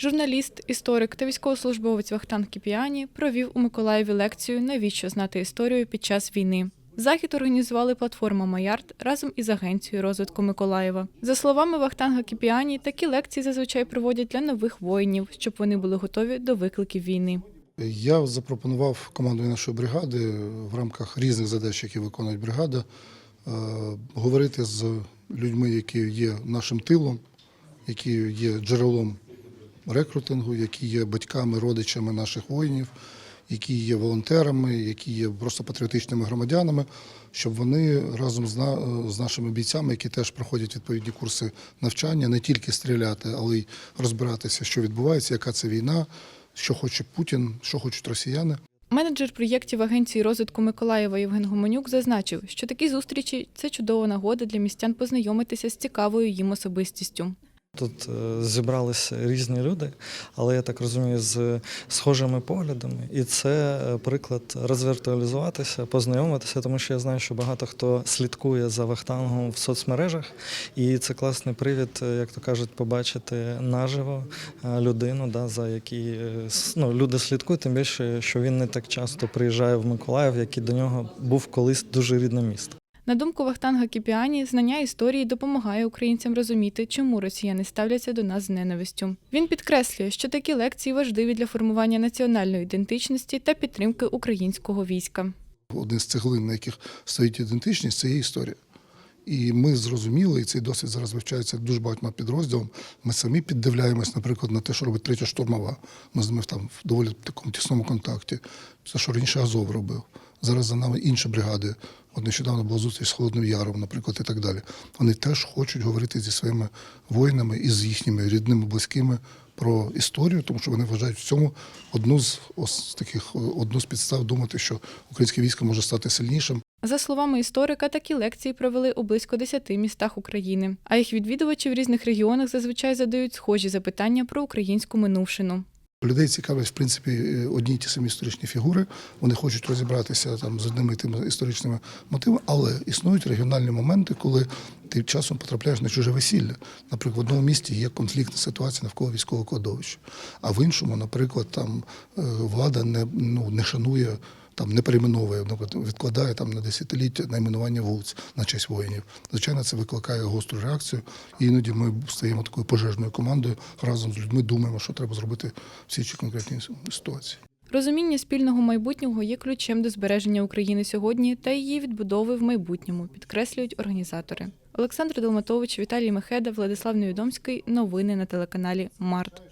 Журналіст, історик та військовослужбовець Вахтанг Кіпіані провів у Миколаєві лекцію Навіщо знати історію під час війни. Захід організували платформа Маярд разом із агенцією розвитку Миколаєва. За словами Вахтанга Кіпіані, такі лекції зазвичай проводять для нових воїнів, щоб вони були готові до викликів війни. Я запропонував командою нашої бригади в рамках різних задач, які виконує бригада, е, говорити з людьми, які є нашим тилом, які є джерелом рекрутингу, які є батьками, родичами наших воїнів, які є волонтерами, які є просто патріотичними громадянами, щоб вони разом з, на- з нашими бійцями, які теж проходять відповідні курси навчання, не тільки стріляти, але й розбиратися, що відбувається, яка це війна, що хоче Путін, що хочуть росіяни. Менеджер проєктів Агенції розвитку Миколаєва Євген Гуменюк зазначив, що такі зустрічі це чудова нагода для містян познайомитися з цікавою їм особистістю. Тут е, зібралися різні люди, але я так розумію, з схожими поглядами. І це е, приклад розвіртуалізуватися, познайомитися, тому що я знаю, що багато хто слідкує за вахтангом в соцмережах, і це класний привід, е, як то кажуть, побачити наживо людину, да, за які ну, люди слідкують, тим більше, що він не так часто приїжджає в Миколаїв, який до нього був колись дуже рідне місто. На думку Вахтанга Кіпіані, знання історії допомагає українцям розуміти, чому росіяни ставляться до нас з ненавистю. Він підкреслює, що такі лекції важливі для формування національної ідентичності та підтримки українського війська. Один з цеглин, на яких стоїть ідентичність, це є історія. І ми зрозуміли, і цей досвід зараз вивчається дуже багатьма підрозділом. Ми самі піддивляємось, наприклад, на те, що робить третя штурмова. Ми з ними там в доволі такому тісному контакті. Це що раніше Азов робив. Зараз за нами інші бригади. От нещодавно була зустріч з Холодним Яром, наприклад, і так далі. Вони теж хочуть говорити зі своїми воїнами і з їхніми рідними, близькими про історію, тому що вони вважають в цьому одну з ос, таких одну з підстав думати, що українське військо може стати сильнішим. За словами історика, такі лекції провели у близько 10 містах України. А їх відвідувачі в різних регіонах зазвичай задають схожі запитання про українську минувшину. Людей цікавлять, в принципі, е, одні й ті самі історичні фігури. Вони хочуть розібратися там з одними тими історичними мотивами, але існують регіональні моменти, коли ти часом потрапляєш на чуже весілля. Наприклад, в одному місті є конфліктна ситуація навколо військового кладовища, а в іншому, наприклад, там е, влада не, ну, не шанує. Там не перейменовує, наприклад, відкладає там на десятиліття найменування вулиць на честь воїнів. Звичайно, це викликає гостру реакцію. І іноді ми стаємо такою пожежною командою разом з людьми, думаємо, що треба зробити в цій чи конкретній ситуації. Розуміння спільного майбутнього є ключем до збереження України сьогодні та її відбудови в майбутньому, підкреслюють організатори. Олександр Долматович, Віталій Мехеда, Владислав Невідомський. Новини на телеканалі Март.